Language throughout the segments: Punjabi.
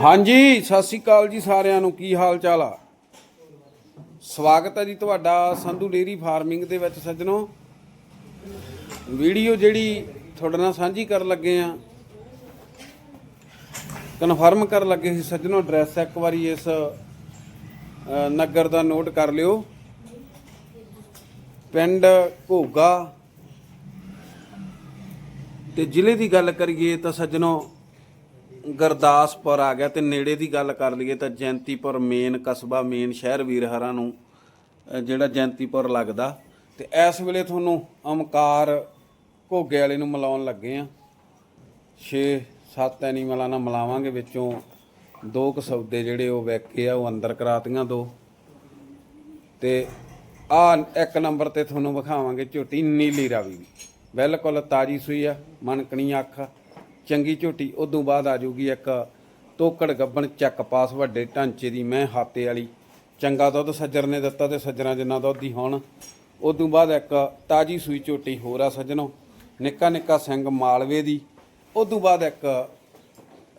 ਹਾਂਜੀ, ਸਤਿ ਸ੍ਰੀ ਅਕਾਲ ਜੀ ਸਾਰਿਆਂ ਨੂੰ। ਕੀ ਹਾਲ ਚਾਲ ਆ? ਸਵਾਗਤ ਹੈ ਜੀ ਤੁਹਾਡਾ ਸੰਧੂ ਡੇਰੀ ਫਾਰਮਿੰਗ ਦੇ ਵਿੱਚ ਸੱਜਣੋ। ਵੀਡੀਓ ਜਿਹੜੀ ਤੁਹਾਡੇ ਨਾਲ ਸਾਂਝੀ ਕਰਨ ਲੱਗੇ ਆ, ਕਨਫਰਮ ਕਰਨ ਲੱਗੇ ਸੀ ਸੱਜਣੋ ਐਡਰੈਸ, ਇੱਕ ਵਾਰੀ ਇਸ ਨਗਰ ਦਾ ਨੋਟ ਕਰ ਲਿਓ। ਪਿੰਡ ਘੋਗਾ। ਤੇ ਜ਼ਿਲ੍ਹੇ ਦੀ ਗੱਲ ਕਰੀਏ ਤਾਂ ਸੱਜਣੋ ਗੁਰਦਾਸਪੁਰ ਆ ਗਿਆ ਤੇ ਨੇੜੇ ਦੀ ਗੱਲ ਕਰ ਲਈਏ ਤਾਂ ਜੈਂਤੀਪੁਰ ਮੇਨ ਕਸਬਾ ਮੇਨ ਸ਼ਹਿਰ ਵੀਰਹਰਾ ਨੂੰ ਜਿਹੜਾ ਜੈਂਤੀਪੁਰ ਲੱਗਦਾ। ਤੇ ਇਸ ਵੇਲੇ ਤੁਹਾਨੂੰ ਓਮਕਾਰ ਘੋਗੇ ਵਾਲੇ ਨੂੰ ਮਿਲਾਉਣ ਲੱਗੇ ਆ। 6 7 ਐਨੀਮਲਾਂ ਨਾਲ ਮਿਲਾਵਾਂਗੇ ਵਿੱਚੋਂ ਦੋ ਕੁ ਸੌਦੇ ਜਿਹੜੇ ਉਹ ਵੈਕੇ ਆ, ਉਹ ਅੰਦਰ ਕਰਾਤੀਆਂ ਦੋ। ਤੇ ਆ ਇੱਕ ਨੰਬਰ ਤੇ ਤੁਹਾਨੂੰ ਵਿਖਾਵਾਂਗੇ ਝੋਟੀ, ਨੀਲੀ ਰਾਵੀ। ਬਿਲਕੁਲ ਤਾਜੀ ਸੂਈ ਆ ਮਨਕਣੀ ਅੱਖ। ਚੰਗੀ ਝੋਟੀ ਉਦੋਂ ਬਾਅਦ ਆ ਜਾਊਗੀ ਇੱਕ ਤੋਕੜ ਗੱਬਣ ਚੱਕ ਪਾਸ ਵੱਡੇ ਢਾਂਚੇ ਦੀ ਮੈਂ ਹਾਤੇ ਵਾਲੀ। ਚੰਗਾ ਦੁੱਧ ਸੱਜਰ ਨੇ ਦਿੱਤਾ ਤੇ ਸੱਜਰਾਂ ਜਿੰਨਾ ਦੁੱਧ ਹੀ ਹੁਣ। ਉਦੋਂ ਬਾਅਦ ਇੱਕ ਤਾਜੀ ਸੂਈ ਝੋਟੀ ਹੋਰ ਆ ਸੱਜਣੋ ਨਿੱਕਾ ਨਿੱਕਾ ਸਿੰਘ ਮਾਲਵੇ ਦੀ। ਉਦੋਂ ਬਾਅਦ ਇੱਕ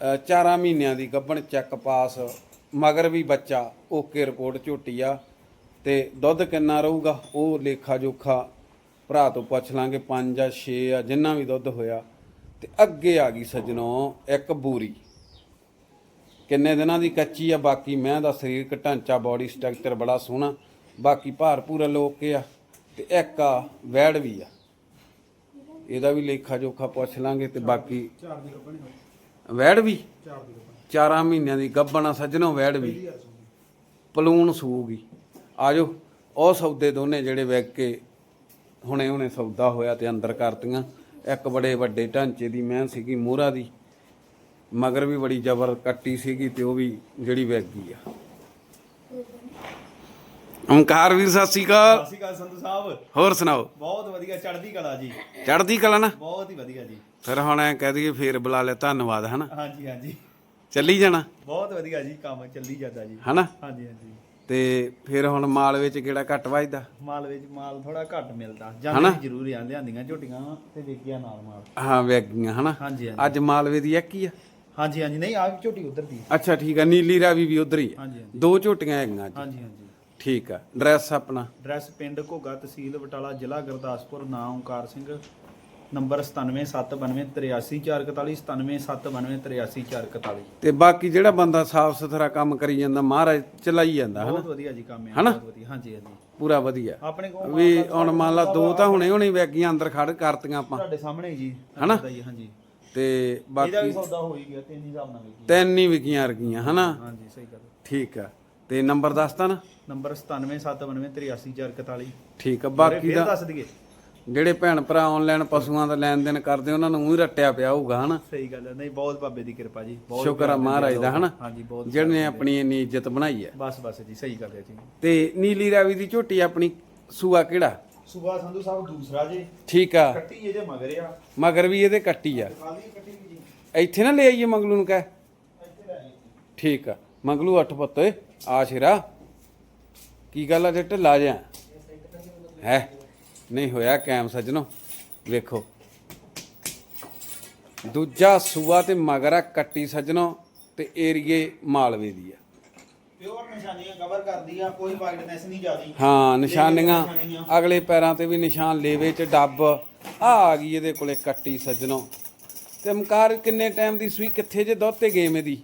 ਅ, ਚਾਰਾਂ ਮਹੀਨਿਆਂ ਦੀ ਗੱਭਣ ਚੱਕ ਪਾਸ ਮਗਰ ਵੀ ਬੱਚਾ ਓਕੇ ਰਿਪੋਰਟ ਝੋਟੀ ਆ। ਤੇ ਦੁੱਧ ਕਿੰਨਾ ਰਹੂਗਾ ਉਹ ਲੇਖਾ ਜੋਖਾ ਭਰਾ ਤੋਂ ਪੁੱਛ ਲਾਂਗੇ 5 ਜਾਂ 6 ਆ ਜਿੰਨਾ ਵੀ ਦੁੱਧ ਹੋਇਆ। ਤੇ ਅੱਗੇ ਆ ਗਈ ਸੱਜਣੋ ਇੱਕ ਬੂਰੀ। ਕਿੰਨੇ ਦਿਨਾਂ ਦੀ ਕੱਚੀ ਆ, ਬਾਕੀ ਮੈਂ ਦਾ ਸਰੀਰਕ ਢਾਂਚਾ ਬਾਡੀ ਸਟਰਕਚਰ ਬੜਾ ਸੋਹਣਾ, ਬਾਕੀ ਭਾਰ ਪੂਰਾ ਲੋਕ ਕੇ ਆ ਤੇ ਇੱਕ ਆ, ਵੈੜ ਵੀ ਆ। ਇਹਦਾ ਵੀ ਲੇਖਾ ਜੋਖਾ ਪੁੱਛ ਲਾਂਗੇ ਤੇ ਬਾਕੀ ਵੈੜ ਵੀ? ਚਾਰਾਂ ਮਹੀਨਿਆਂ ਦੀ ਗੱਭਣਾ ਸੱਜਣੋ, ਵੈੜ ਵੀ। ਪਲੂਣ ਸੂਗੀ। ਆਜੋ, ਉਹ ਸੌਦੇ ਦੋਨੇ ਜਿਹੜੇ ਵਿਕ ਕੇ ਹੁਣੇ ਹੁਣੇ ਸੌਦਾ ਹੋਇਆ ਤੇ ਅੰਦਰ ਕਰਤੀਆਂ। ਇੱਕ ਬੜੇ ਵੱਡੇ ਢਾਂਚੇ ਦੀ ਮੈਂ ਸੀਗੀ ਮੋਹਰਾ ਦੀ। ਮਗਰ ਵੀ ਬੜੀ ਜ਼ਬਰ ਕੱਟੀ ਸੀਗੀ ਤੇ ਉਹ ਵੀ ਜਿਹੜੀ ਵਿਕ ਗਈ ਆ। ਓਮਕਾਰ ਵੀਰ ਸਤਿ ਸ਼੍ਰੀ ਅਕਾਲ। ਸਤਿ ਸ਼੍ਰੀ ਅਕਾਲ ਸੰਧੂ ਸਾਹਿਬ। ਹੋਰ ਸੁਣਾਓ? ਬਹੁਤ ਵਧੀਆ ਚੜ੍ਹਦੀ ਕਲਾ ਜੀ। ਚੜ੍ਹਦੀ ਕਲਾ ਨਾ? ਬਹੁਤ ਹੀ ਵਧੀਆ ਜੀ। ਫਿਰ ਹੁਣ ਐ ਕਹਿ ਦਈਏ ਫੇਰ ਬੁਲਾ ਲਿਆ ਧੰਨਵਾਦ ਹਨਾ? ਹਾਂਜੀ ਹਾਂਜੀ। ਚੱਲੀ ਜਾਣਾ? ਬਹੁਤ ਵਧੀਆ ਜੀ ਕੰਮ ਚੱਲੀ ਜਾਂਦਾ ਜੀ। ਹਨਾ? ਹਾਂਜੀ ਹਾਂਜੀ। ਤੇ ਫਿਰ ਹੁਣ ਮਾਲ ਵਿੱਚ ਕਿਹੜਾ ਘੱਟ ਵੱਜਦਾ? ਮਾਲ ਵਿੱਚ ਮਾਲ ਥੋੜਾ ਘੱਟ ਮਿਲਦਾ? ਜਾਂਦੇ ਵੀ ਜ਼ਰੂਰ ਆ ਲਿਆਂਦੀਆਂ ਝੋਟੀਆਂ ਤੇ ਵੇਖਿਆ ਨਾਲ ਮਾਲ। ਹਾਂ ਵਿਕ ਗਈਆਂ ਹਨਾ? ਹਾਂਜੀ ਹਾਂਜੀ। ਅੱਜ ਮਾਲਵੇ ਦੀ ਇੱਕ ਹੀ ਆ? ਹਾਂਜੀ ਹਾਂਜੀ ਨਹੀਂ ਆ ਝੋਟੀ ਉਧਰ ਦੀ। ਅੱਛਾ ਠੀਕ ਆ ਨੀਲੀ ਰਾਵੀ ਵੀ ਉਧਰ ਹੀ ਆ। ਹਾਂਜੀ ਹਾਂਜੀ। ਦੋ ਝੋਟੀਆਂ ਹੈਗੀਆਂ ਅੱਜ। ਹਾਂਜੀ ਹਾਂਜੀ। ਠੀਕ ਆ ਡਰੈਸ ਆਪਣਾ? ਐਡਰੈਸ ਪਿੰਡ ਘੋਗਾ ਤਹਿਸੀਲ ਬਟਾਲਾ ਜ਼ਿਲ੍ਹਾ ਗੁਰਦਾਸਪੁਰ ਨਾਮ ਓਮਕਾਰ ਸਿੰਘ। ਨੰਬਰ 9779383441 9779383441 ਤੇ ਬਾਕੀ ਜਿਹੜਾ ਬੰਦਾ ਸਾਫ਼ ਸੁਥਰਾ ਕੰਮ ਕਰੀ ਜਾਂਦਾ ਮਹਾਰਾਜ ਚਲਾਈ ਜਾਂਦਾ ਬਹੁਤ ਵਧੀਆ ਜੀ ਕੰਮ ਹੈ ਹਨਾ? ਬਹੁਤ ਵਧੀਆ ਹਾਂਜੀ ਹਾਂਜੀ। ਪੂਰਾ ਵਧੀਆ। ਆਪਣੇ ਕੋਲ ਵੀ ਹੁਣ ਮੰਨ ਲਾ ਦੋ ਤਾਂ ਹੁਣੇ ਹੁਣੇ ਵਿਕ ਗਈਆਂ ਅੰਦਰ ਖੜ ਕਰਤੀਆਂ ਆਪਾਂ। ਤੁਹਾਡੇ ਸਾਹਮਣੇ ਜੀ ਹਨਾ? ਪਤਾ ਹੀ ਹੈ, ਹਾਂਜੀ। ਤੇ ਇਹਦਾ ਵੀ ਬਾਕੀ ਸੌਦਾ ਹੋ ਹੀ ਗਿਆ ਤਿੰਨ ਹੀ ਹਿਸਾਬ ਨਾਲ ਵੇਖੀ ਤਿੰਨ ਹੀ ਵਿਕੀਆਂ ਰਗੀਆਂ ਹਨਾ? ਹਾਂਜੀ ਸਹੀ ਗੱਲ। ਠੀਕ ਆ। ਤੇ ਨੰਬਰ ਦੱਸਤਾ ਨਾ। ਨੰਬਰ 9779383441 ਠੀਕ ਆ ਬਾਕੀ ਦਾ ਦੱਸ ਦਈਏ। ਜਿਹੜੇ ਭੈਣ ਭਰਾ ਆਨਲਾਈਨ ਪਸ਼ੂਆਂ ਦਾ ਲੈਣ ਦੇਣ ਕਰਦੇ ਉਹਨਾਂ ਨੂੰ ਊਂ ਹੀ ਰੱਟਿਆ ਪਿਆ ਹੋਊਗਾ ਹਨਾ? ਸਹੀ ਗੱਲ ਹੈ। ਨਹੀਂ ਬਹੁਤ ਬਾਬੇ ਦੀ ਕਿਰਪਾ ਜੀ। ਬਹੁਤ ਸ਼ੁਕਰ ਆ ਮਹਾਰਾਜ ਦਾ ਹਨਾ? ਹਾਂਜੀ ਬਹੁਤ ਜਿਹਨੇ ਆਪਣੀ ਇੰਨੀ ਇੱਜ਼ਤ ਬਣਾਈ ਹੈ। ਬਸ ਬਸ ਜੀ ਸਹੀ ਗੱਲ ਹੈ ਜੀ। ਤੇ ਨੀਲੀ ਰਾਵੀ ਦੀ ਝੋਟੀ ਆਪਣੀ ਸੂਆ ਕਿਹੜਾ? ਸੁਭਾ ਸੰਧੂ ਸਾਹਿਬ ਦੂਸਰਾ ਜੀ। ਠੀਕ ਆ। ਕੱਟੀ ਇਹਦੇ ਮਗਰ ਆ। ਮਗਰ ਵੀ ਇਹਦੇ ਕੱਟੀ ਆ। ਖਾਲੀ ਕੱਟੀ ਵੀ ਜੀ। ਇੱਥੇ ਨਾ ਲੈ ਆਈਏ ਮੰਗਲੂ ਨੂੰ ਕਹਿ। ਠੀਕ ਆ। ਮੰਗਲੂ ਅੱਠ ਪੁੱਤ ਓਏ ਆ ਸ਼ੇਰਾ। ਕੀ ਗੱਲ ਆ ਤੇ ਢਿੱਲਾ ਜਿਹਾ ਹੈ? ਨਹੀਂ ਹੋਇਆ ਕੈਮ ਸੱਜਣੋ ਵੇਖੋ। ਦੂਜਾ ਸੂਆ ਤੇ ਮਗਰ ਕੱਟੀ ਸੱਜਣੋ ਤੇ ਏਰੀਏ ਮਾਲਵੇ ਦੀ ਆ। ਪਿਓਰ ਨਿਸ਼ਾਨੀਆਂ ਕਵਰ ਕਰਦੀ ਆ ਕੋਈ ਵਾਈਟਨੈਸ ਨਹੀਂ ਜਾਦੀ ਹਾਂ ਨਿਸ਼ਾਨੀਆਂ ਅਗਲੇ ਪੈਰਾਂ ਤੇ ਵੀ ਨਿਸ਼ਾਨ ਲੇਵੇ ਚ ਡੱਬ। ਆ ਆ ਗਈ ਇਹਦੇ ਕੋਲੇ ਕੱਟੀ ਸੱਜਣੋ। ਤੇ ਮਕਾਰ ਕਿੰਨੇ ਟਾਈਮ ਦੀ ਸੂਈ ਕਿੱਥੇ ਜੇ ਦੁੱਧ ਤੇ ਗੇਮ ਇਹਦੀ?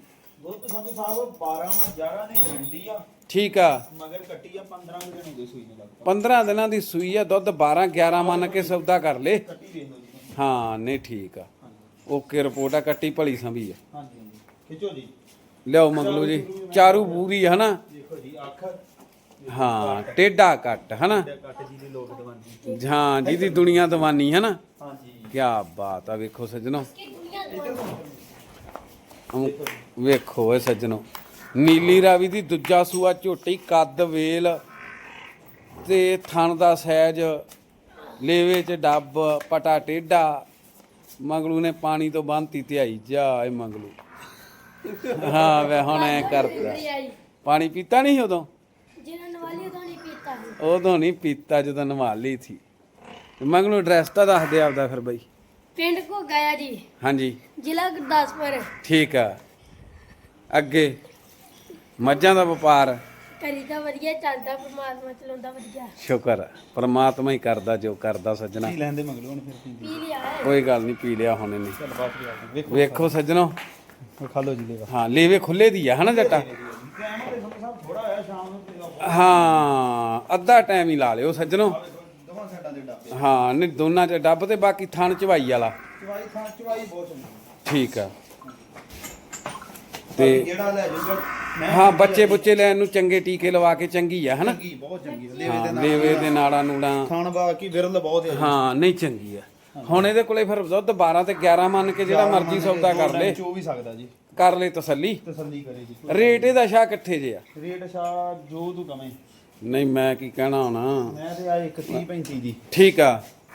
ਦੁੱਧ ਸੰਧੂ ਸਾਹਿਬ 12 ਮਾ 11 ਦੀ ਗਰੰਟੀ ਆ। ਠੀਕ ਆ। ਮਗਰ ਕੱਟੀ ਆ 15 ਦਿਨ ਹੋ ਗਏ ਸੂਈ ਨੂੰ ਲੱਗਦਾ 15 ਦਿਨਾਂ ਦੀ ਸੂਈ ਆ ਦੁੱਧ 12 11 ਮੰਨ ਕੇ ਸੌਦਾ ਕਰ ਲੇ। ਕੱਟੀ ਵੇਖ ਲਓ ਜੀ। ਹਾਂ ਨਹੀਂ ਠੀਕ ਆ। ਓਕੇ ਰਿਪੋਰਟ ਆ ਕੱਟੀ ਭਲੀ ਸੰਭੀ ਆ। ਹਾਂਜੀ ਹਾਂਜੀ। ਖਿੱਚੋ ਜੀ। ਲਿਆਓ ਮੰਗਲੂ ਜੀ। ਚਾਰੂ ਪੂਰੀ ਹਨਾ? ਦੇਖੋ ਜੀ ਅੱਖ। ਹਾਂ ਟੇਡਾ ਕੱਟ ਹਨਾ? ਤੇ ਕੱਟ ਜੀ ਦੀ ਲੋਕ ਦਵਾਨੀ। ਹਾਂ ਜਿਹਦੀ ਦੁਨੀਆ ਦੀਵਾਨੀ ਹਨਾ? ਹਾਂਜੀ। ਕੀ ਬਾਤ ਆ ਵੇਖੋ ਸੱਜਣੋ। ਵੇਖੋ ਸੱਜਣੋ। ਨੀਲੀ ਰਾਵੀ ਦੀ ਦੂਜਾ ਸੂਆ ਝੋਟੀ ਕੱਦ ਵੇਲ ਤੇ ਥਣ ਦਾ ਸਹਿਜ ਲੇਵੇ ਚ ਡੱਬ ਪਟਾ ਟੇਡਾ ਮੰਗਲੂ ਨੇ ਪਾਣੀ ਤੋਂ ਬੰਨਤੀ ਧਿਆਈ ਜਾ ਏ ਮੰਗਲੂ। ਹਾਂ ਵੇ ਹੁਣ ਐ ਕਰਦਾ ਪਾਣੀ ਪੀਤਾ ਨਹੀਂ ਉਦੋਂ? ਜਿਹਨਾਂ ਨਵਾਲੀ ਤੋਂ ਨਹੀਂ ਪੀਤਾ ਉਦੋਂ ਨਹੀਂ ਪੀਤਾ ਜਦੋਂ ਨਵਾ ਲਈ ਸੀ। ਮੰਗਲੂ ਐਡਰੈਸ ਤਾਂ ਦੱਸ ਦੇ ਆਪਦਾ ਫਿਰ ਬਈ। ਪਿੰਡ ਕੋ ਗਿਆ ਜੀ। ਹਾਂਜੀ। ਜ਼ਿਲ੍ਹਾ ਗੁਰਦਾਸਪੁਰ। ਠੀਕ ਆ। ਅੱਗੇ। ਮੱਝਾਂ ਦਾ ਵਪਾਰ। ਕਰੀਦਾ ਵਧੀਆ ਚੱਲਦਾ ਪਰਮਾਤਮਾ ਚਲਾਉਂਦਾ ਵਧੀਆ। ਸ਼ੁਕਰ। ਪ੍ਰਮਾਤਮਾ ਹੀ ਕਰਦਾ ਜੋ ਕਰਦਾ ਸੱਜਣਾ। ਪੀ ਲੈਂਦੇ ਮਗਲੂ ਹੁਣ ਫਿਰ ਪੀਂਦੀ ਪੀ ਲਿਆ ਹੈ। ਕੋਈ ਗੱਲ ਨਹੀਂ ਪੀ ਲਿਆ ਹੁਣ ਇਹਨੇ। ਚੱਲ ਬਾਤ ਆ ਵੇਖੋ। ਵੇਖੋ ਸੱਜਣੋ। ਖਾ ਲੋ ਜੀ ਲੈਵਾ। ਹਾਂ ਲੇਵੇ ਖੁੱਲੇ ਦੀ ਆ ਹਨਾ ਜੱਟਾ? ਟਾਈਮ ਤੇ ਤੁਹਾਨੂੰ ਸਾਹਿਬ ਥੋੜਾ ਆਇਆ ਸ਼ਾਮ ਨੂੰ ਤੇ ਆਪਾਂ ਹਾਂ ਅੱਧਾ ਟਾਈਮ ਹੀ ਲਾ ਲਿਓ ਸੱਜਣੋ। ਦੋਵਾਂ ਸਾਈਡਾਂ ਦੇ ਡੱਬੇ ਹਾਂ ਨਹੀਂ ਦੋਨਾਂ ਚ ਡੱਬ ਤੇ ਬਾਕੀ ਥਣ ਚਵਾਈ ਵਾਲਾ। ਚਵਾਈ ਥਾਂ ਚਵਾਈ ਬਹੁਤ ਚੰਗੀ। ਠੀਕ ਆ। ਤੇ ਜਿਹੜਾ ਲੈ ਜਾਊਗਾ ਮੈਂ ਹਾਂ ਬੱਚੇ ਬੁੱਚੇ ਲੈਣ ਨੂੰ ਚੰਗੇ ਟੀਕੇ ਲਵਾ ਕੇ ਚੰਗੀ ਆ ਹਨਾ? ਚੰਗੀ ਬਹੁਤ ਚੰਗੀ ਲੈਵੇ ਹਾਂ ਦੇ ਨਾਲ ਲੇਵੇ ਦੇ ਨਾੜਾ ਨੂੜਾ ਖਾਣ ਬਾਕੀ ਵਿਰਲ ਬਹੁਤ ਹੈ ਹਾਂ ਨਹੀਂ ਚੰਗੀ ਆ। ਹੁਣ ਇਹਦੇ ਕੋਲੇ ਫਿਰ ਦੁੱਧ 12 ਤੇ 11 ਮੰਨ ਕੇ ਜਿਹੜਾ ਮਰਜ਼ੀ ਸੌਦਾ ਕਰ ਲੇ ਚੋ ਵੀ ਸਕਦਾ ਜੀ। ਕਰ ਲੈ ਤਸੱਲੀ। ਤਸੱਲੀ ਕਰੇ ਜੀ ਰੇਟ ਇਹਦਾ ਸ਼ਾ ਕਿੱਥੇ ਜੇ ਆ? ਰੇਟ ਸ਼ਾ ਜੋ ਤੂੰ ਕਵੇਂ। ਨਹੀਂ ਮੈਂ ਕੀ ਕਹਿਣਾ ਹੋਣਾ? ਮੈਂ ਤੇ ਆ 1 30 35 ਦੀ। ਠੀਕ ਆ।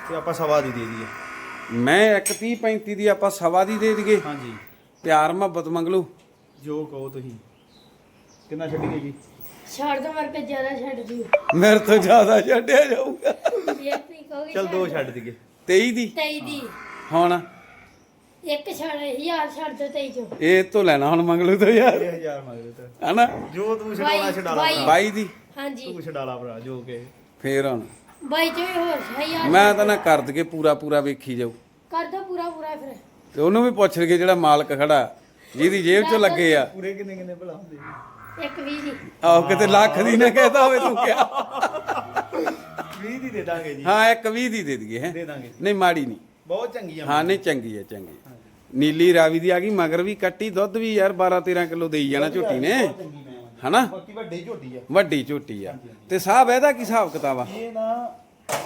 ਤੇ ਆਪਾਂ ਸਵਾ ਦੀ ਦੇ ਦਈਏ। ਮੈਂ ਇੱਕ 30 35 ਦੀ ਆਪਾਂ ਸਵਾ ਦੀ ਦੇ ਦਈਏ। ਹਾਂਜੀ। ਪਿਆਰ ਮੁਹੱਬਤ ਮੰਗਲੂ। ਜੋ ਕਹੋ ਤੁਸੀਂ। ਕਿੰਨਾ ਛੱਡੀਏ ਜੀ? ਛੱਡ ਦੋ ਮਰ ਕੇ ਜ਼ਿਆਦਾ ਛੱਡ ਦਿਓ। ਮੇਰੇ ਤੋਂ ਜ਼ਿਆਦਾ ਛੱਡਿਆ ਜਾਊਗਾ। ਇਹ ਤੁਸੀਂ ਕਹੋਗੇ ਚਲ ਦੋ ਛੱਡ ਦਈਏ। 23 ਦੀ? 23 ਦੀ। ਹੁਣ? ਇੱਕ ਛੱਡ ਹਜ਼ਾਰ ਛੱਡ ਦੋ 23 ਚੋਂ। ਇਹ ਤੋਂ ਲੈਣਾ ਹੁਣ ਮੰਗਲੂ ਤੋਂ ਯਾਰ। 1000 ਮੰਗਦੇ ਤਾਂ। ਹਨਾ? ਜੋ ਤੂੰ ਛਡਾਉਣਾ ਬਾਈ- ਛਡਾ ਲਾ ਬਾਈ। ਭਰਾ। 22 ਦੀ? ਹਾਂਜੀ। ਤੂੰ ਛਡਾ ਲਾ ਭਰਾ ਜੋ ਕਿ। ਫੇਰ ਹੁਣ? ਬਾਈ ਚੋਂ ਵੀ ਹੋਰ ਹਜ਼ਾਰ ਮੈਂ ਤਾਂ ਨਾ ਕਰ ਦਗੇ ਪੂਰਾ ਪੂਰਾ ਵੇਖੀ ਜਾਊ। ਕਰ ਦੋ ਪੂਰਾ ਪੂਰਾ ਫਿਰ। ਤੇ ਉਹਨੂੰ ਵੀ ਪੁੱਛ ਲਈਏ ਜਿਹੜਾ ਮਾਲਕ ਖੜਾ। ਜਿਹਦੀ ਜੇਬ 'ਚ ਲੱਗੇ ਆ। ਪੂਰੇ ਕਿੰਨੇ ਕਿੰਨੇ ਭਲਾ ਹੁੰਦੇ ਇੱਕ 20 ਦੀ ਆਹ ਕਿਤੇ ਲੱਖ ਦੀ ਨਾ ਕਹਿਤਾ ਹੋਵੇ ਤੂੰ ਕਿਹਾ। 20 ਦੀ ਦੇ ਦਾਂਗੇ ਜੀ। ਹਾਂ ਇੱਕ 20 ਦੀ ਦੇ ਦਈਏ ਹੈ। ਦੇ ਦਾਂਗੇ ਨਹੀਂ ਮਾੜੀ ਨਹੀਂ। ਬਹੁਤ ਚੰਗੀ ਆ। ਹਾਂ ਨਹੀਂ ਚੰਗੀ ਹੈ ਚੰਗੀ ਨੀਲੀ ਰਾਵੀ ਦੀ ਆ ਗਈ ਮਗਰ ਵੀ ਕੱਟੀ ਦੁੱਧ ਵੀ ਯਾਰ 12 13 ਕਿਲੋ ਦੇਈ ਜਾਣਾ ਝੋਟੀ ਨੇ। ਬਹੁਤ ਚੰਗੀ ਮੈਂ ਆ। ਹਨਾ? ਬਾਕੀ ਵੱਡੀ ਝੋਟੀ ਆ। ਵੱਡੀ ਝੋਟੀ ਆ। ਤੇ ਸਾਹਿਬ ਇਹਦਾ ਕੀ ਹਿਸਾਬ ਕਿਤਾਬ ਆ? ਇਹ ਨਾ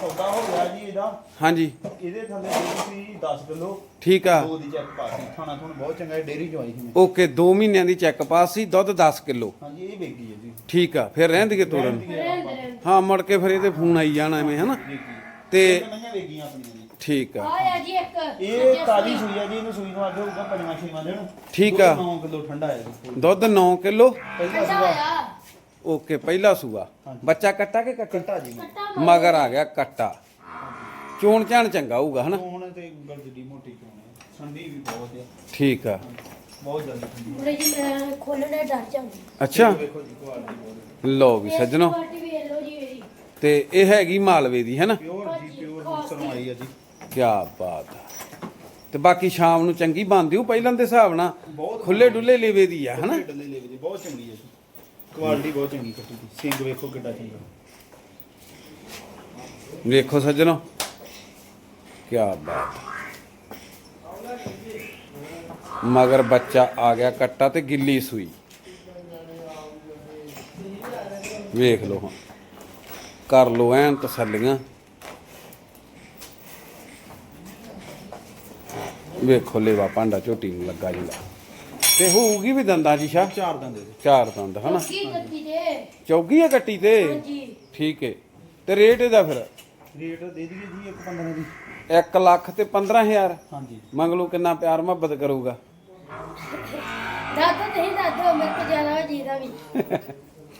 ਸੌਦਾ ਹੋ ਗਿਆ ਜੀ ਇਹਦਾ। ਹਾਂਜੀ। ਇਹਦੇ ਥੱਲੇ ਦੁੱਧ ਸੀ 10 ਕਿਲੋ ਠੀਕ ਆ। ਦੋ ਦੀ ਚੈੱਕ ਪਾਸੀ ਖਾਣਾ ਤੁਹਾਨੂੰ ਬਹੁਤ ਚੰਗਾ ਡੇਰੀ ਚੋਂ ਆਈ ਸੀ ਮੈਂ। ਓਕੇ 2 ਮਹੀਨਿਆਂ ਦੀ ਚੈੱਕ ਪਾਸ ਸੀ ਦੁੱਧ 10 ਕਿਲੋ। ਹਾਂਜੀ ਇਹ ਵੇਗੀ ਹੈ ਜੀ। ਠੀਕ ਆ ਫਿਰ ਰਹਿੰਦਗੇ ਤੋਰਨ ਰਹਿਣ ਦੇ ਰਹਿਣ ਹਾਂ ਮੁੜ ਕੇ ਫਿਰ ਇਹਦੇ ਫੋਨ ਆਈ ਜਾਣਾ ਐਵੇਂ ਹਨਾ? ਤੇ ਨਹੀਂ ਵੇਗੀਆਂ ਆਪਣੀਆਂ ਨੇ। ਠੀਕ ਆ। ਆ ਆ ਜੀ ਇੱਕ। ਇਹ ਤਾਜੀ ਸੂਈ ਆ ਜੀ ਇਹਨੂੰ ਸੂਈ ਨੂੰ ਅੱਗੇ ਹੋਊਗਾ ਪੰਜਵਾਂ ਛੇਵਾਂ ਦਿਨ ਠੀਕ ਆ। 9 ਕਿਲੋ ਠੰਡਾ ਹੈ। ਜੀ ਦੁੱਧ 9 ਕਿਲੋ। ਪਹਿਲਾ ਸੂਆ ਓਕੇ ਪਹਿਲਾ ਸੂਆ। ਬੱਚਾ ਕੱਟਾ ਕਿ ਕੱਟੀ? ਕੱਟਾ ਜੀ। ਮਗਰ ਆ ਗਿਆ ਕੱਟਾ। ਚੋਣ ਚਾਣ ਚੰਗਾ ਹੋਊਗਾ ਹਨਾ? ਹੁਣ ਤੇ ਉਂਗਲ ਜਿੱਡੀ ਮੋਟੀ ਚੋਣੇ ਸੰਡੀ ਵੀ ਬਹੁਤ ਆ ਠੀਕ ਆ। ਬਹੁਤ ਜਲਦੀ ਠੰਡੀ ਮੁਰੇ ਜੀ ਮੈਂ ਖੋਲਣ ਡਰ ਜਾਂਦਾ ਅੱਛਾ। ਵੇਖੋ ਜੀ ਕੁਆਲਿਟੀ ਬਹੁਤ ਲਓ ਵੀ ਸੱਜਣੋ। ਪਾਰਟੀ ਵੇਖ ਲਓ ਜੀ ਮੇਰੀ ਤੇ ਇਹ ਹੈਗੀ ਮਾਲਵੇ ਦੀ ਹੈ ਨਾ ਪਿਓਰ ਜੀ ਪਿਓਰ ਮੁਸਲਮਾਨ ਆਈ ਆ ਜੀ। ਕੀ ਬਾਤ ਆ। ਤੇ ਬਾਕੀ ਸ਼ਾਮ ਨੂੰ ਚੰਗੀ ਬਣਦੀ ਉਹ ਪਹਿਲਾਂ ਦੇ ਹਿਸਾਬ ਨਾਲ। ਬਹੁਤ ਖੁੱਲੇ ਡੁੱਲੇ ਲੇਵੇ ਦੀ ਆ ਹਨਾ? ਡੱਲੇ ਲੈ ਜੀ ਬਹੁਤ ਚੰਗੀ ਹੈ ਜੀ। ਕੁਆਲਿਟੀ ਬਹੁਤ ਚੰਗੀ ਕੱਟੀ ਦੀ ਸਿੰਗ ਵੇਖੋ ਕਿੱਡਾ ਚੰਗਾ। ਵੇਖੋ ਸੱਜਣੋ। ਕੀ ਬਾਤ। ਮਗਰ ਬੱਚਾ ਆ ਗਿਆ ਕੱਟਾ ਤੇ ਗਿੱਲੀ ਸੂਈ। ਵੇਖ ਲਓ ਹਾਂ ਕਰ ਲਓ ਐਨ ਤਸੱਲੀਆਂ। ਵੇਖੋ ਲੇਵਾ ਭਾਂਡਾ ਝੋਟੀ ਨੂੰ ਲੱਗਾ ਜਿਹੜਾ। ਤੇ ਹੋਊਗੀ ਵੀ ਦੰਦਾਂ ਜੀ ਸ਼ਾ ਚਾਰ ਦੰਦ ਦੇ। ਚਾਰ ਦੰਦ ਹਨਾ? ਕੀ ਦੇ ਚੌਗੀ ਆ ਕੱਟੀ ਤੇ? ਹਾਂਜੀ। ਠੀਕ ਏ। ਤੇ ਰੇਟ ਇਹਦਾ ਫਿਰ? ਰੇਟ ਦੇ ਦਈਏ ਜੀ ਇੱਕ 15 ਦੀ। 1 ਲੱਖ ਤੇ 15000 ਹਾਂਜੀ। ਮੰਗਲੂ ਕਿੰਨਾ ਪਿਆਰ ਮੁਹੱਬਤ ਕਰੂਗਾ? ਦਾਦਾ ਨਹੀਂ ਦਾਦਾ ਮੇਰੇ ਕੋਲ ਜ਼ਿਆਦਾ ਹੋ ਜੀਦਾ ਵੀ।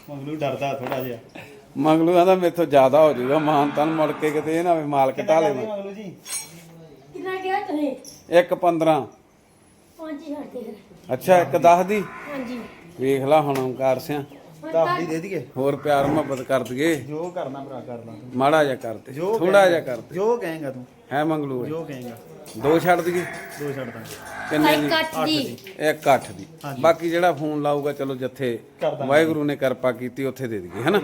ਮੰਗਲੂ ਡਰਦਾ ਥੋੜਾ ਜਿਹਾ। ਮੰਗਲੂ ਆਂਦਾ ਮੇਥੋਂ ਜ਼ਿਆਦਾ ਹੋ ਜਾਊਗਾ ਮਾਨ ਤਨ ਮੁੜ ਕੇ ਕਿਤੇ ਇਹ ਨਾ ਵੀ ਮਾਲਕ ਢਾਲੇ ਕਰਦੇ ਮੰਗਲੂ ਜੀ? ਕਿੰਨਾ ਕਿਹਾ ਤੁਸੀਂ? ਇੱਕ 15 ਪੰਜ ਹੀ ਛੱਡ ਦੇ ਫਿਰ। ਅੱਛਾ ਇੱਕ 10 ਦੀ? ਹਾਂਜੀ। ਵੇਖ ਲਾ ਹੁਣ ਓਂਕਾਰ ਸਿਆ। ਦਸ ਤਾਂ ਦੀ ਦੇ ਦਈਏ। ਹੋਰ ਪਿਆਰ ਮੁਹੱਬਤ ਕਰ ਦਈਏ। ਜੋ ਕਰਨਾ ਭਰਾ ਕਰਨਾ ਤੂੰ। ਮਾੜਾ ਜਿਹਾ ਕਰਦੇ ਜੋ ਥੋੜਾ ਜਿਹਾ ਕਰਦੇ ਜੋ ਕਹੇਗਾ ਤੂੰ। ਹੈ ਮੰਗਲੂ? ਜੋ ਕਹੇਗਾ। ਦੋ ਛੱਡ ਦਈਏ? ਦੋ ਛੱਡ ਦਾਂਗੇ। ਕਿੰਨੇ ਦੀ? ਇੱਕ ਅੱਠ ਦੀ। ਇੱਕ 8 ਦੀ। ਬਾਕੀ ਜਿਹੜਾ ਫੋਨ ਲਾਊਗਾ ਚਲੋ ਜਿੱਥੇ ਕਰ। ਵਾਹਿਗੁਰੂ ਨੇ ਕਿਰਪਾ ਕੀਤੀ ਉੱਥੇ ਦੇ ਦਈਏ ਹਨਾ?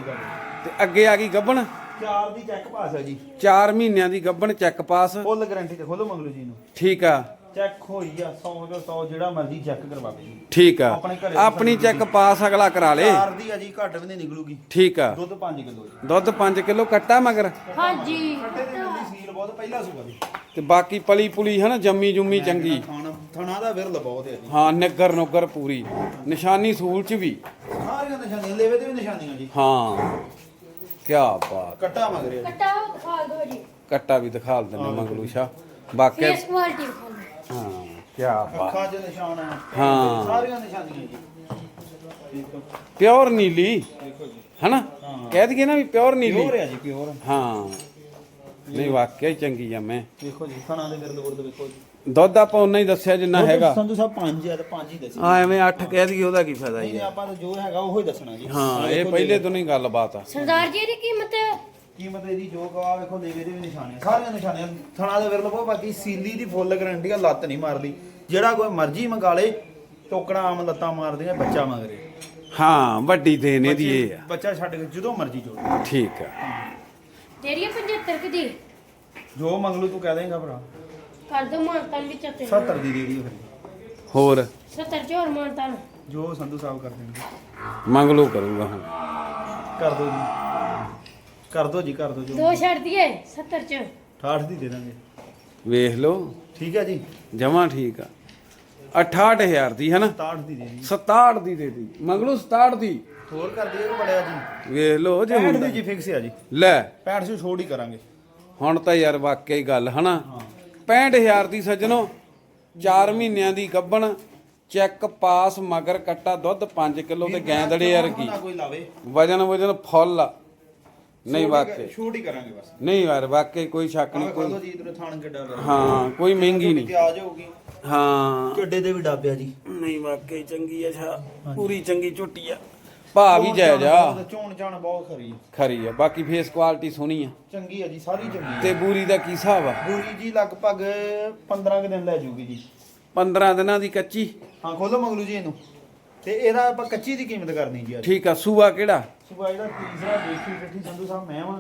ਤੇ ਅੱਗੇ ਆ ਗਈ ਗੱਬਣ? ਚਾਰ ਦੀ ਚੈੱਕ ਪਾਸ ਹੈ ਜੀ। 4 ਮਹੀਨਿਆਂ ਦੀ ਗੱਬਣ ਚੈੱਕ ਪਾਸ ਫੁੱਲ ਗਾਰੰਟੀ ਤੇ ਖੋਲੋ ਮੰਗਲੂ ਜੀ ਨੂੰ। ਠੀਕ ਆ। ਚੈੱਕ ਹੋਈ ਆ 100 ਦੇ 100 ਜਿਹੜਾ ਮਰਜ਼ੀ ਚੈੱਕ ਕਰਵਾਵੇ। ਜੀ ਠੀਕ ਆ। ਆਪਣੇ ਘਰੇ ਆਪਣੀ ਚੈੱਕ ਪਾਸ ਅਗਲਾ ਕਰਾ ਲੇ। ਚਾਰ ਦੀ ਆ ਜੀ ਘੱਟ ਵੀ ਨਹੀਂ ਨਿਕਲੂਗੀ। ਠੀਕ ਆ। ਦੁੱਧ 5 ਕਿਲੋ ਜੀ। ਦੁੱਧ 5 ਕਿਲੋ ਕੱਟਾ ਮਗਰ। ਹਾਂਜੀ। ਕੱਟੇ ਦੀ ਜਲਦੀ ਸੀਲ ਬਹੁਤ ਪਹਿਲਾ ਸੂਆ ਜੀ। ਤੇ ਬਾਕੀ ਪਲੀ ਪੁਲੀ ਹਨਾ ਜੰਮੀ ਜੁੰਮੀ ਚੰਗੀ। ਥਣਾ ਦਾ ਵਿਰਲ ਬਹੁਤ ਹੈ ਜੀ। ਹਾਂ ਨਿੱਗਰ ਨੁੱਗਰ ਪੂਰੀ। ਨਿਸ਼ਾਨੀ ਸੂਲ ਚ ਵੀ। ਸਾਰੀਆਂ ਨਿਸ਼ਾਨੀਆਂ ਲੇਵੇ ਤੇ ਵੀ ਨਿਸ਼ਾਨੀਆਂ ਜੀ। ਹਾਂ। ਕੀ ਬਾਤ। ਕੱਟਾ ਮਗਰਿਆ ਜੀ। ਕੱਟਾ ਦਿਖਾ ਦਿਓ ਜੀ। ਕੱਟਾ ਵੀ ਦਿਖਾ ਦਿੰਦੇ ਮੰਗਲੂ ਸ਼ਾ ਬਾਕੀ ਫੇਸ ਕੁਆਲਿਟੀ ਦਿਖਾ ਹਾਂ ਕੀ ਬਾਤ। ਅੱਖਾਂ 'ਚ ਨਿਸ਼ਾਨ ਆ ਹਾਂ। ਸਾਰੀਆਂ ਨਿਸ਼ਾਨੀਆਂ ਜੀ। ਦੇਖੋ ਪਿਓਰ ਨੀਲੀ। ਦੇਖੋ ਜੀ ਹਨਾ ਕਹਿ ਦਈਏ ਨਾ ਵੀ ਪਿਓਰ ਨੀਲੀ। ਪਿਓਰ ਹੈ ਜੀ ਪਿਓਰ। ਹਾਂ। ਨਹੀਂ ਵਾਕਿਆ ਹੀ ਚੰਗੀ ਆ ਮੈਂ। ਦੇਖੋ ਜੀ ਥਣਾ ਦੇ ਵਿਰਲ ਵਰਦ ਵੇਖੋ ਜੀ। ਦੁੱਧ ਆਪਾਂ ਉਨਾ ਹੀ ਦੱਸਿਆ ਜਿੰਨਾ ਹੈਗਾ। ਸੰਧੂ ਸਾਹਿਬ ਪੰਜ ਆ ਤੇ ਪੰਜ ਹੀ ਦੱਸੀ। ਆ ਐਵੇਂ 8 ਕਹਿ ਦਈਏ ਉਹਦਾ ਕੀ ਫਾਇਦਾ ਨਹੀਂ ਜੀ ਆਪਾਂ ਤਾਂ ਜੋ ਹੈਗਾ ਉਹੀ ਦੱਸਣਾ ਜੀ। ਹਾਂ ਇਹ ਪਹਿਲੇ ਤੋਂ ਨਹੀਂ ਗੱਲਬਾਤ ਆ। ਸਰਦਾਰ ਜੀ ਦੀ ਕੀਮਤ ਕੀਮਤ ਇਹਦੀ ਜੋ ਕਵਾ ਵੇਖੋ ਲੇਵੇ ਦੇ ਵੀ ਨਿਸ਼ਾਨੇ ਆ, ਸਾਰੀਆਂ ਨਿਸ਼ਾਨੀਆਂ ਥਣਾ ਦੇ ਵਿਰਲ ਪੋ ਬਾਕੀ ਸੀਲੀ ਦੀ ਫੁੱਲ ਗਰੰਟੀ ਆ ਲੱਤ ਨਹੀਂ ਮਾਰਦੀ। ਜਿਹੜਾ ਕੋਈ ਮਰਜ਼ੀ ਮੰਗਾ ਲੇ ਟੋਕਣਾ ਆਮ ਲੱਤਾਂ ਮਾਰਦੀਆਂ ਬੱਚਾ ਮਗਰੇ। ਹਾਂ ਵੱਡੀ ਦੇਣ ਇਹਦੀ ਇਹ ਆ। ਬੱਚਾ ਛੱਡ ਕੇ ਜਦੋਂ ਮਰਜ਼ੀ ਜੋੜ ਠੀਕ ਆ। ਤੇਰੀ 75 ਕਿ ਦੀ। ਜੋ ਮੰਗ ਲੂ ਤੂੰ ਕਹਿ ਦੇਂਗਾ ਭਰਾ। ਕਰ ਦੋ ਮਾਨਤਾਨ ਵਿੱਚ ਤੇ 70 ਦੀ ਦੇ ਦੀ ਫਿਰ। ਹੋਰ? 70 ਚ ਹੋਰ ਮਾਨਤਾਨ। ਜੋ ਸੰਧੂ ਸਾਹਿਬ ਕਰ ਦੇਣਗੇ। ਮੰਗ ਲਓ ਕਰੂਗਾ ਹੁਣ। ਕਰ ਦੋ ਜੀ। ਕਰ ਦੋ ਜੀ ਕਰ ਦੋ ਜੋ ਦੋ ਛੱਡ ਦਈਏ 70 ਚ। 68 ਦੀ ਦੇ ਦਾਂਗੇ। ਵੇਖ ਲਓ। ਠੀਕ ਹੈ ਜੀ? ਜਮਾ ਠੀਕ ਆ। 68000 ਦੀ ਹੈ ਨਾ 67 ਦੀ ਦੇ ਦੀ। 67 ਦੀ ਦੇ ਦੀ। ਮੰਗ ਲਓ 67 ਦੀ। ਹੋਰ ਕਰ ਦਈਏ ਬੜਿਆ ਜੀ। ਵੇਖ ਲਓ ਜੇ 65 ਹੁੰਦਾ। ਦੀ ਜੀ ਫਿਕਸ ਹੈ ਜੀ। ਲੈ। 65 ਸੇ ਛੋੜ ਹੀ ਕਰਾਂਗੇ। ਹੁਣ ਤਾਂ ਯਾਰ ਵਾਕਿਆ ਹੀ ਗੱਲ ਹਨਾ? 65000 ਦੀ ਸੱਜਣੋ 4 ਮਹੀਨਿਆਂ ਦੀ ਗੱਬਣ ਚੈੱਕ ਪਾਸ ਮਗਰ ਕੱਟਾ ਦੁੱਧ 5 ਕਿਲੋ ਤੇ ਗੈਂਦੜੇ ਯਾਰ ਕੀ ਨਾ ਕੋਈ ਲਾਵੇ। ਵਜਨ ਵਜਨ ਫੁੱਲ ਆ ਨਹੀਂ ਵਾਕਿਆ ਛੋੜ ਹੀ ਕਰਾਂਗੇ ਬਸ। ਨਹੀਂ ਯਾਰ ਵਾਕਿਆ ਕੋਈ ਸ਼ੱਕ ਨਹੀਂ ਕੋਈ ਥਾਣ ਕਿੱਡਾ ਹਾਂ ਕੋਈ ਮਹਿੰਗੀ ਨਹੀਂ। ਹਾਂ। ਢਿੱਡੇ ਦੇ ਵੀ ਡਾਬਿਆ ਜੀ। ਨਹੀਂ ਵਾਕਿਆ ਚੰਗੀ ਆ ਛਾ ਪੂਰੀ ਚੰਗੀ ਝੁੱਟੀ ਆ। ਭਾ ਵੀ ਜਾਇਜ਼ ਆ। ਚੋਣ ਚਾਣ ਬਹੁਤ ਖਰੀ ਖਰੀ ਆ ਬਾਕੀ ਫੇਸ ਕੁਆਲਿਟੀ ਸੋਹਣੀ ਆ। ਚੰਗੀ ਹੈ ਜੀ ਸਾਰੀ ਚੰਗੀ ਤੇ ਬੂਰੀ ਦਾ ਕੀ ਹਿਸਾਬ ਆ? ਬੂਰੀ ਜੀ ਲਗਭਗ 15 ਕੁ ਦਿਨ ਲੈ ਜੂਗੀ ਜੀ। 15 ਦਿਨਾਂ ਦੀ ਕੱਚੀ? ਹਾਂ ਖੋਲੋ ਮਗਲੂ ਜੀ ਇਹਨੂੰ। ਤੇ ਇਹਦਾ ਆਪਾਂ ਕੱਚੀ ਦੀ ਕੀਮਤ ਕਰਨੀ ਜੀ ਅੱਜ। ਠੀਕ ਆ ਸੂਆ ਕਿਹੜਾ? ਜਿਹੜਾ ਤੀਸਰਾ ਦੇਖੀ ਕੱਠੀ ਸੰਧੂ ਸਾਹਿਬ ਮੈਂ ਵਾਂ।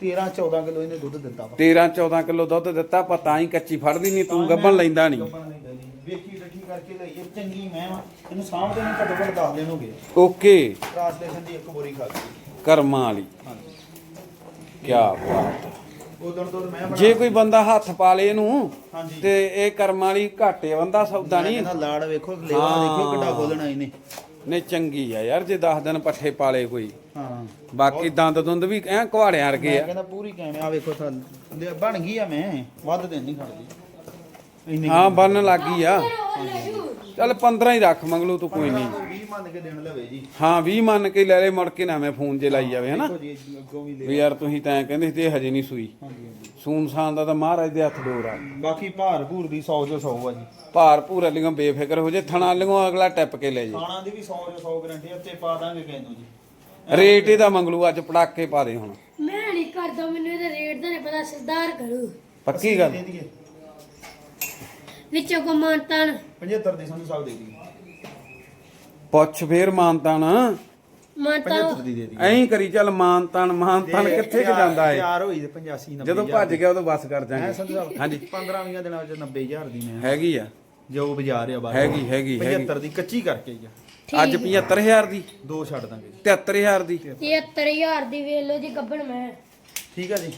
13 14 ਕਿਲੋ ਇਹਨੇ ਦੁੱਧ ਦਿੱਤਾ ਵਾ। 13 14 ਕਿਲੋ ਦੁੱਧ ਦਿੱਤਾ ਪਰ ਤਾਂ ਹੀ ਕੱਚੀ ਫੜਦੀ ਨਹੀਂ ਤੂੰ ਗੱਬਣ ਲੈਂਦਾ ਨਹੀਂ ਗੱਭਣ ਲੈਂਦਾ ਜੀ ਵੇਖੀ ਕੱਠੀ ਕਰਕੇ ਲਈਏ ਚੰਗੀ ਮੈਂ ਵਾਂ। ਇਹਨੂੰ ਸਾਹਮਣੇ ਨੂੰ ਘੱਟੋ ਘੱਟ 10 ਦਿਨ ਹੋ ਗਏ। ਓਕੇ। ਟ੍ਰਾਂਸਲੇਸ਼ਨ ਦੀ ਇੱਕ ਬੋਰੀ ਖਾ ਗਈ ਕਰਮਾਂ ਵਾਲੀ। ਹਾਂਜੀ। ਕੀ ਬਾਤ। ਆ। ਉਦੋਂ ਤੋਂ ਮੈਂ ਬਣਾ ਜੇ ਕੋਈ ਬੰਦਾ ਹੱਥ ਪਾ ਲੇ ਇਹਨੂੰ ਹਾਂਜੀ। ਤੇ ਇਹ ਕਰਮਾਂ ਵਾਲੀ ਘਾਟੇ ਬੰਦਾ ਸੌਦਾ ਨਹੀਂ ਕਹਿੰਦਾ ਲਾੜ ਵੇਖੋ ਲੇਵਾ ਦੇਖੋ ਕਿੱਡਾ ਖੋਲਣਾ ਇਹਨੇ। ਨਹੀਂ ਚੰਗੀ ਆ ਯਾਰ ਜੇ 10 ਦਿਨ ਪੱਠੇ ਪਾਲੇ ਕੋਈ। ਹਾਂ। ਬਾਕੀ ਦੰਦ ਦੁੰਦ ਵੀ ਐ ਕੁਹਾੜਿਆਂ ਵਰਗੇ ਮੈਂ ਆ ਕਹਿੰਦਾ ਪੂਰੀ ਕਿਵੇਂ ਆ ਵੇਖੋ ਥੱਲ। ਲੈ, ਬਣ ਗਈ ਆ ਮੈਂ ਵੱਧ ਦਿਨ ਨਹੀਂ ਖੜਦੀ। ਇੰਨੀ ਹਾਂ ਬੰਨ ਲੱਗ ਗਈ ਆ। ਚੱਲ 15 ਹੀ ਰੱਖ ਮੰਗਲੂ ਤੂੰ ਕੋਈ ਨਹੀਂ। 20 ਮੰਨ ਕੇ ਦੇਣ ਲਵੇ ਜੀ। ਹਾਂ 20 ਮੰਨ ਕੇ ਲੈ ਲੈ ਮੁੜ ਕੇ ਨਾ ਮੈਂ ਫੋਨ ਜੇ ਲਾਈ ਜਾਵੇ ਹਨਾ? ਦੇਖੋ ਜੀ ਅੱਗੋਂ ਵੀ ਲੈ ਵੀ ਯਾਰ ਤੁਸੀਂ ਤਾਂ ਐਂ ਕਹਿੰਦੇ ਸੀ ਤੇ ਇਹ ਹਜੇ ਨਹੀਂ ਸੂਈ। ਹਾਂਜੀ ਹਾਂਜੀ। ਸੂਨਸਾਨ ਦਾ ਤਾਂ ਮਹਾਰਾਜ ਦੇ ਹੱਥ ਡੋਰ ਆ। ਬਾਕੀ ਭਾਰ ਭੂਰ ਦੀ 100 ਜੋ 100 ਆ ਜੀ। ਭਾਰ ਭੂਰ ਲਿਓ ਬੇਫਿਕਰ ਹੋ ਜੇ ਥਣਾ ਲਿਓ ਅਗਲਾ ਟਿਪ ਕੇ ਲੈ ਜੇ। ਖਾਣਾ ਦੀ ਵੀ 100 ਜੋ 100 ਗਾਰੰਟੀ ਉੱਤੇ ਪਾ ਦਾਂਗੇ ਨੂੰ ਜੀ। ਰੇਟ ਇਹਦਾ ਮੰਗਲੂ ਅੱਜ ਪੜਾਕੇ ਪਾ ਦੇ ਹੁਣ। ਮੈਂ ਨਹੀਂ ਕਰਦਾ ਮੈਨੂੰ ਇਹਦਾ ਰੇਟ ਦਾ ਨਹੀਂ ਪਤਾ ਸਰਦਾਰ ਕਰੂ। ਪੱਕੀ ਗੱਲ। ਦੇ ਦਈਏ। ਵਿੱਚੋਂ ਕੋ ਮਾਨਤਾਨ 75 ਦੀ ਸੰਧੂ ਸਾਹਿਬ ਦੇ ਦਈਏ ਪੁੱਛ ਫੇਰ ਮਾਨਤਾਨ। ਮਾਨਤਾਨ 75 ਦੀ ਦੇ ਦਈਏ ਐਂ ਕਰੀ ਚੱਲ ਮਾਨਤਾਨ ਮਾਨਤਾਨ ਕਿੱਥੇ ਕਿ ਜਾਂਦਾ ਏ? ਤਿਆਰ ਹੋਈ ਤੇ 85 90 ਜਦੋਂ ਭੱਜ ਗਿਆ ਉਦੋਂ ਬਸ ਕਰ ਜਾਾਂਗੇ। ਹਾਂਜੀ। 15 20 ਦਿਨਾਂ ਵਿੱਚ 90000 ਦੀ ਮੈਂ। ਹੈਗੀ ਆ। ਜੋ ਬਾਜ਼ਾਰ ਆ ਬਾਹਰ। ਹੈਗੀ, ਹੈਗੀ, ਹੈਗੀ। 75 ਦੀ ਕੱਚੀ ਕਰਕੇ ਹੀ ਆ। ਅੱਜ 75000 ਦੀ। ਦੋ ਛੱਡ ਦਾਂਗੇ। ਜੀ 73000 ਦੀ। 73000 ਦੀ ਵੇਖ ਲਓ ਜੀ ਗੱਬਣ ਮੈਂ। ਠੀਕ ਆ ਜੀ।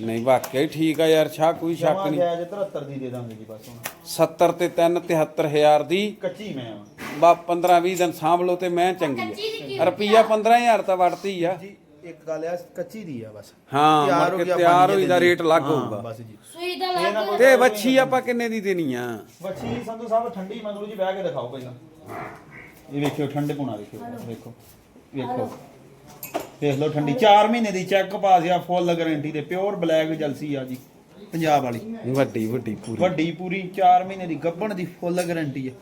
ਨਹੀਂ ਵਾਕਿਆ ਹੀ ਠੀਕ ਆ ਯਾਰ ਛਾ ਕੋਈ ਸ਼ੱਕ ਜਮਾ ਨਹੀਂ। ਜਾਇਜ਼ 73 ਦੀ ਦੇ ਦਾਂਗੇ ਜੀ ਬਸ ਹੁਣ। 70 ਤੇ 3 73000 ਦੀ। ਕੱਚੀ ਮੈਂ ਆ ਬਾ 15 20 ਦਿਨ ਸਾਂਭ ਲਓ ਤੇ ਮੈਂ ਚੰਗੀ ਆ। ਰੁਪਈਆ 15000 ਤਾਂ ਵੜਤੀ ਆ। ਜੀ ਇੱਕ ਗੱਲ ਆ ਕੱਚੀ ਦੀ ਆ ਬਸ। ਹਾਂ ਤਿਆਰ ਹੋ ਕੇ ਗਿਆ ਤਿਆਰ ਹੋਈ ਦਾ। ਰੇਟ ਲੱਗ ਹਾਂ, ਹੋਊਗਾ। ਬਸ ਜੀ। ਸੂਈ ਦਾ ਲੱਗ ਤੇ ਵੱਛੀ ਆਪਾਂ ਕਿੰਨੇ ਦੀ ਦੇਣੀ ਆ? ਵੱਛੀ ਸੰਧੂ ਸਾਹਿਬ ਠੰਡੀ ਮੰਗਲੂ ਜੀ ਬਹਿ ਕੇ ਦਿਖਾਓ ਪਹਿਲਾਂ। ਇਹ ਵੇਖਿਓ ਠੰਡੇ ਪੁਣਾ ਵੇਖਿਓ ਵੇਖੋ। ਵੇਖੋ। ਦੇਖ ਲਓ ਠੰਡੀ। 4 ਮਹੀਨੇ ਦੀ ਚੈੱਕ ਪਾਸ ਆ ਫੁੱਲ ਗਾਰੰਟੀ ਤੇ ਪਿਓਰ ਬਲੈਕ ਜਲਸੀ ਆ ਜੀ ਪੰਜਾਬ ਵਾਲੀ। ਵੱਡੀ ਵੱਡੀ ਪੂਰੀ। ਵੱਡੀ ਪੂਰੀ 4 ਮਹੀਨੇ ਦੀ ਗੱਭਣ ਦੀ ਫੁੱਲ ਗਾਰੰਟੀ ਆ।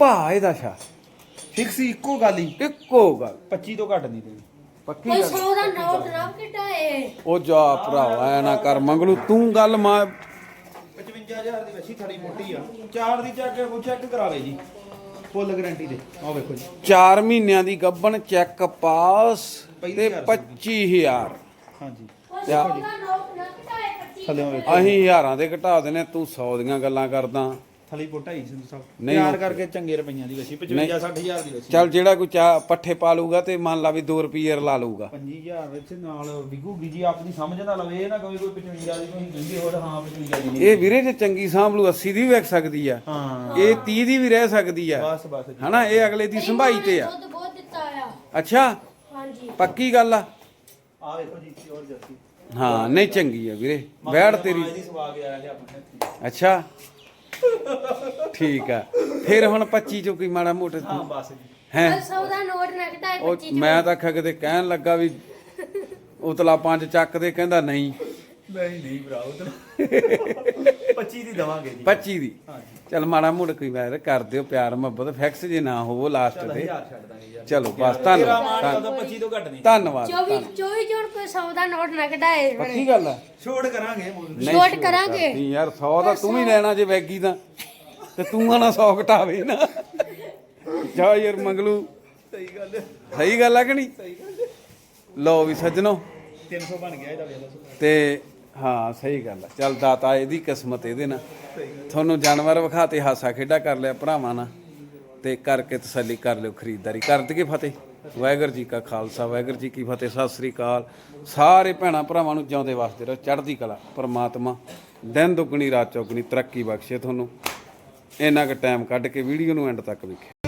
ਭਾ ਇਹਦਾ ਛਾ ਫਿਕਸ ਇੱਕੋ ਗੱਲ ਹੀ। ਇੱਕੋ ਗੱਲ। 25 ਤੋਂ ਘੱਟ ਨਹੀਂ ਦੇਣੀ। ਪੱਕੀ ਕੋਈ ਗੱਲ। ਸੌ ਦਾ ਨੋਟ ਨਾ ਕਿਟਾ ਏ। ਉਹ ਜਾ ਭਰਾਵਾ ਐ ਨਾ ਕਰ ਮੰਗਲੂ ਤੂੰ ਗੱਲ ਮਾ 55000 ਦੀ ਵੱਛੀ ਥੜੀ ਮੋਟੀ ਆ। ਚਾਰ ਦੀ ਚੱਕ ਉਹ ਚੈੱਕ ਕਰਾਵੇ ਜੀ। ਫੁੱਲ ਗਾਰੰਟੀ ਦੇ। ਆਹ ਵੇਖੋ ਜੀ। 4 ਮਹੀਨਿਆਂ ਦੀ ਗੱਬਣ ਚੈੱਕ ਪਾਸ ਤੇ ਹਜ਼ਾਰ 25000 ਹਾਂਜੀ। ਕੋਈ ਸੌ ਦਾ ਨੋਟ ਨਾ ਕਿਟਾ ਏ 25 ਥੱਲੇ ਵੇਖੋ ਅਸੀਂ ਹਜ਼ਾਰਾਂ ਦੇ ਘਟਾ ਦੇਨੇ ਤੂੰ 100 ਦੀਆਂ ਗੱਲਾਂ ਕਰਦਾ। ਥਲੀ ਪੋਟਾ ਹੀ ਸੰਧੂ ਸਾਹਿਬ ਨਹੀਂ, ਉਹ- ਕਰਕੇ ਚੰਗੇ ਰੁਪਈਆਂ ਦੀ ਵੱਛੀ 55 60000 ਦੀ ਵੱਛੀ ਚੱਲ ਜਿਹੜਾ ਕੋਈ ਚਾ ਪੱਠੇ ਪਾ ਲੂਗਾ ਤੇ ਮੰਨ ਲਾ ਵੀ 2 ਰੁਪਏ ਲਾ ਲੂਗਾ 25000 ਵਿੱਚ ਨਾਲ ਵਿਗੂਗੀ ਜੀ ਆਪਣੀ ਸਮਝ ਨਾ ਲਵੇ ਇਹ ਨਾ ਕੋਈ ਕੋਈ 55 ਦੀ ਕੋਈ ਕਹਿੰਦੀ ਹੋਰ ਹਾਂ 55 ਦੀ ਨਹੀਂ। ਇਹ ਵੀਰੇ ਜੇ ਚੰਗੀ ਸਾਂਭ ਲੂ 80 ਦੀ ਵੀ ਵਿਕ ਸਕਦੀ ਆ। ਹਾਂ। ਇਹ 30 ਦੀ ਵੀ ਰਹਿ ਸਕਦੀ ਆ। ਬਸ ਬਸ ਜੀ। ਹਨਾ ਇਹ ਅਗਲੇ ਦੀ ਸੰਭਾਈ ਤੇ ਆ। ਦੁੱਧ ਬਹੁਤ ਦਿੱਤਾ ਆ। ਅੱਛਾ। ਹਾਂਜੀ। ਪੱਕੀ ਗੱਲ ਆ? ਆ ਵੇਖੋ ਜੀ ਪਿਓਰ ਜਰਸੀ ਹਾਂ ਨਹੀਂ ਚੰਗੀ ਆ ਵੀਰੇ। ਬੈੜ ਤੇਰੀ। ਸਵਾ ਆਪਣੇ। ਅੱਛਾ। ਠੀਕ ਆ। ਫਿਰ ਹੁਣ 25 ਚੋਂ ਕੀ ਮਾੜਾ ਮੋਟਾ ਹਾਂ ਬਸ ਜੀ। ਹੈ? ਕੋਈ ਸੌ ਦਾ ਨੋਟ ਨਾ ਕਿਟਾ ਏ ਉਹ 25 ਮੈਂ ਤਾਂ ਕਿਤੇ ਕਹਿਣ ਲੱਗਾ ਵੀ ਉਤਲਾ ਪੰਜ ਚੱਕ ਦੇ ਕਹਿੰਦਾ ਨਹੀਂ। ਨਹੀਂ ਨਹੀਂ ਭਰਾ ਉਹ 25 ਦੀ ਦਵਾਂਗੇ ਜੀ। 25 ਦੀ? ਚਲ ਮਾੜਾ ਮੋੜ ਕੋਈ ਵੈਰ ਕਰ ਦਿਓ ਪਿਆਰ ਮੁਹੱਬਤ ਫਿਕਸ ਜੇ ਨਾ ਹੋਵੋ ਲਾਸਟ ਤੇ। ਚਲੋ ਬਸ ਧੰਨਵਾਦ। ਮਾਨ ਧੰਨ- ਕਦੋਂ 25 ਤੋਂ ਘੱਟ ਨਹੀਂ। ਧੰਨਵਾਦ 24 24 ਜੋੜ ਕੋਈ 100 ਦਾ ਨੋਟ ਨਾ ਕਢਾਏ ਪੱਕੀ ਗੱਲ ਆ। ਛੋੜ ਕਰਾਂਗੇ ਨਹੀਂ ਛੋਟ ਕਰਾਂਗੇ। ਕਰਨੀ ਯਾਰ 100 ਦਾ ਤੂੰ ਵੀ ਲੈਣਾ ਜੇ ਵੈਗੀ ਦਾ ਤੇ ਤੂੰ ਆ ਨਾ 100 ਘਟਾਵੇ ਨਾ। ਜਾ ਯਾਰ ਮੰਗਲੂ। ਸਹੀ ਗੱਲ ਹੈ ਸਹੀ ਗੱਲ ਆ ਕਿ ਨਹੀਂ? ਲਓ ਵੀ ਸੱਜਣੋ। 300 ਬਣ ਗਿਆ ਇਹਦਾ ਵੇਖ ਲਓ ਤੇ ਹਾਂ, ਸਹੀ ਗੱਲ ਆ। ਚੱਲ ਦਾਤਾ, ਇਹਦੀ ਕਿਸਮਤ ਇਹਦੇ ਨਾਲ। ਤੁਹਾਨੂੰ ਜਾਨਵਰ ਵਿਖਾਤੇ ਹਾਸਾ ਖੇਡਾ ਕਰ ਲਿਆ ਭਰਾਵਾਂ ਨਾਲ ਤੇ ਕਰਕੇ ਤਸੱਲੀ ਕਰ ਲਿਓ ਖਰੀਦਦਾਰੀ। ਕਰ ਦਈਏ ਫਤਿਹ। ਵਾਹਿਗੁਰੂ ਜੀ ਕਾ ਖਾਲਸਾ, ਵਾਹਿਗੁਰੂ ਜੀ ਕੀ ਫਤਿਹ। ਸਤਿ ਸ੍ਰੀ ਅਕਾਲ। ਸਾਰੇ ਭੈਣਾਂ ਭਰਾਵਾਂ ਨੂੰ ਜਿਉਂਦੇ ਵਾਸਤੇ ਰਹੋ। ਚੜ੍ਹਦੀ ਕਲਾ, ਪਰਮਾਤਮਾ। ਦਿਨ ਦੁੱਗਣੀ, ਰਾਤ ਚੌਗਣੀ, ਤਰੱਕੀ ਬਖਸ਼ੇ ਤੁਹਾਨੂੰ। ਇੰਨਾ ਕੁ ਟਾਈਮ ਕੱਢ ਕੇ ਵੀਡੀਓ ਨੂੰ ਐਂਡ ਤੱਕ ਵੇਖਿਓ।